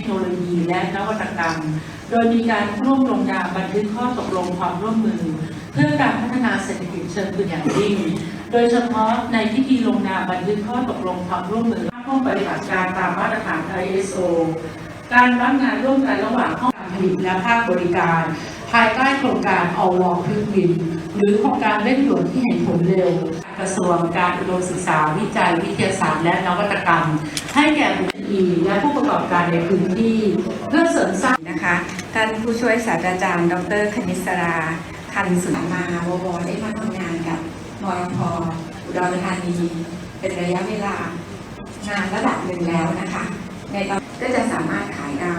คโนโลยีและนวัตกรรม โดยมีการร่วมลงนามบันทึกข้อตกลงความร่วมมือ เพื่อการพัฒนาเศรษฐกิจเชิงพื้นอย่างยิ่ง โดยเฉพาะในพิธีลงนามบันทึกข้อตกลงความร่วมมือห้องปฏิบัติการตามมาตรฐาน ISO การรับงานร่วมกันระหว่างห้องการผลิตและภาคบริการ ภายใต้โครงการ All Walk Quick Win หรือโครงการเร่งด่วนที่เห็นผลเร็ว กระทรวงการอุดมศึกษาวิจัยวิทยาศาสตร์และนวัตกรรม ให้แก่บุค และผู้ประกอบการในพื้นที่ เพื่อเสริมสร้างนะคะ ท่านผู้ช่วยศาสตราจารย์ ดรคณิสราคันสุนมาวบได้มาทำงานกับมรพอุดรธานี เป็นระยะเวลานานระดับหนึ่งแล้วนะคะ ในตอนก็จะสามารถขายได้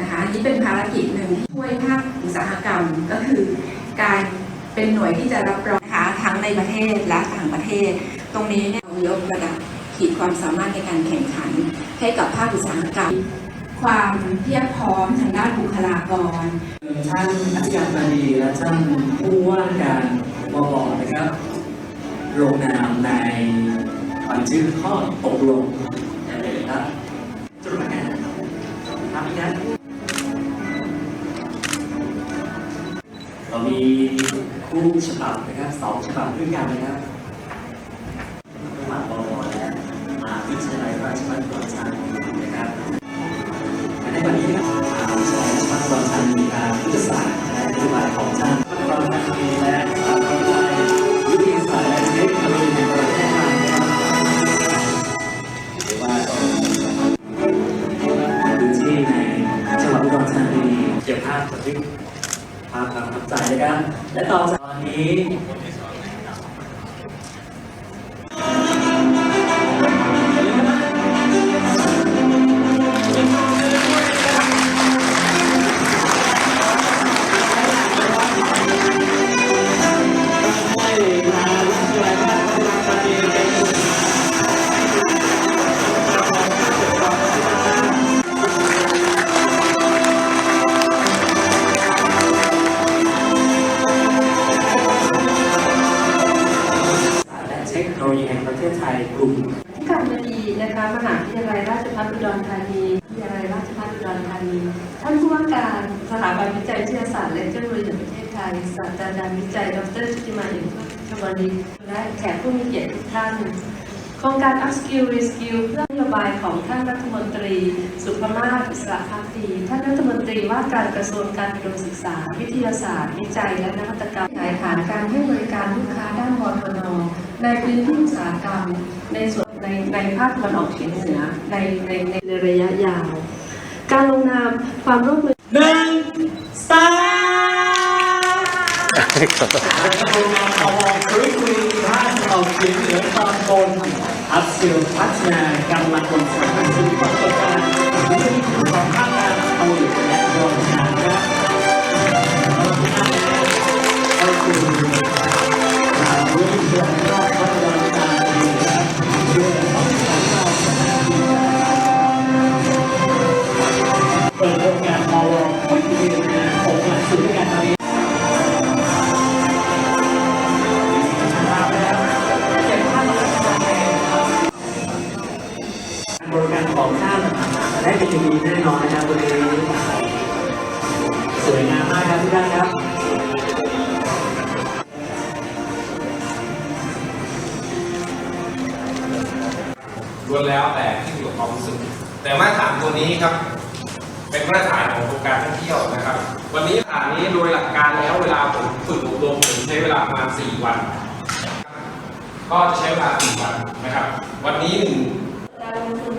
นะคะนี้เป็นภารกิจหนึ่งที่ช่วยภาคอุตสาหกรรมก็คือการเป็นหน่วยที่จะรับรองนะคะทั้งในประเทศและต่างประเทศ ตรงนี้เนี่ยเรายกระดับขีดความสามารถในการแข่งขัน ให้กับภาคอุตสาหกรรม ความเพียบพร้อมทางด้านบุคลากรท่านอธิการบดีและท่านผู้ว่าการบกนะครับลงนามในบันทึกข้อตกลงได้เลยครับจุดหมายนะครับครับพี่นัทเรามีคู่ฉบับนะครับสองฉบับด้วยกันนะครับระหว่างบกและมหาวิท ยาลัยราชภัฏอุดรธานีนะครับในวันนี้นะครับทางสองชันวันชันมีการพุทธศาสตร์และนโยบายของชาติวันชันมีและสาบันวิจัยวิทยาศาสตร์และเทคโนโลยีแห่งประเทศไทยนะครับหรือว่าพื้นที่ในจังหวัดอุดรธานีเก็บภาพบันทึกภาพความประทับใจนะครับและต่อจากวัน นะคะมหาวิทยาลัยราชภัฏอุดรธานีวิทยาลัยราชภัฏอุดรธานี ท่านผู้ว่าการสถาบันวิจัยวิทยาศาสตร์และเทคโนโลยีแห่งประเทศไทยศาสตราจารย์วิจัย ดรชุติมาเอี่ยมชวลิและแขกผู้มีเกียรติทุกท่านโครงการ Upskill Reskill เพื่อนโยบายของท่านรัฐมนตรี สุภมาศอิสระพักดี ท่านรัฐมนตรีว่าการกระทรวงการอุดมศึกษา วิทยาศาสตร์ วิจัย และนวัตกรรมขยายฐานการให้บริการลูกค้าด้านมทนในพื้นที่อุตสาหกรรม ในส่วน ในในภาคตะวันออกเฉียงเหนือในในในระยะยาว การลงนามความร่วมมือหนึ่งสามโครงการอวคริคุยภาคตะวันออกเฉียงเหนือตอนบนอัพสกิลพัฒนากำลังคนสร้างสิ่งประกอบากครับทุกท่านครับ ล้วนแล้วแต่ขึ้นอยู่กับความรู้สึก แต่มาตรฐานตัวนี้ครับ เป็นมาตรฐานของโครงการท่องเที่ยวนะครับ วันนี้ฐานนี้โดยหลักการแล้วเวลาผมฝึกอบรมผมใช้เวลาประมาณ4วัน ก็จะใช้เวลา4วันนะครับ วันนี้หนึ่ง การลงทุน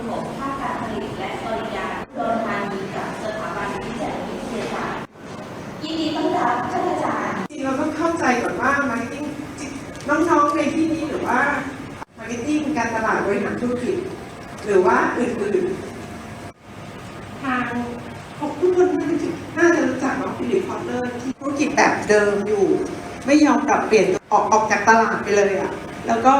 ก็ตติ้งการตลาดบริหารธุรกิจ หรือว่าอื่นๆ ทางของทุกคนน่าจะน่าจะรู้จักน้องฟิลิปพอตเตอร์ที่ธุรกิจแบบเดิมอยู่ ไม่ยอมปรับเปลี่ยนออกออกจากตลาดไปเลยอะแล้วก็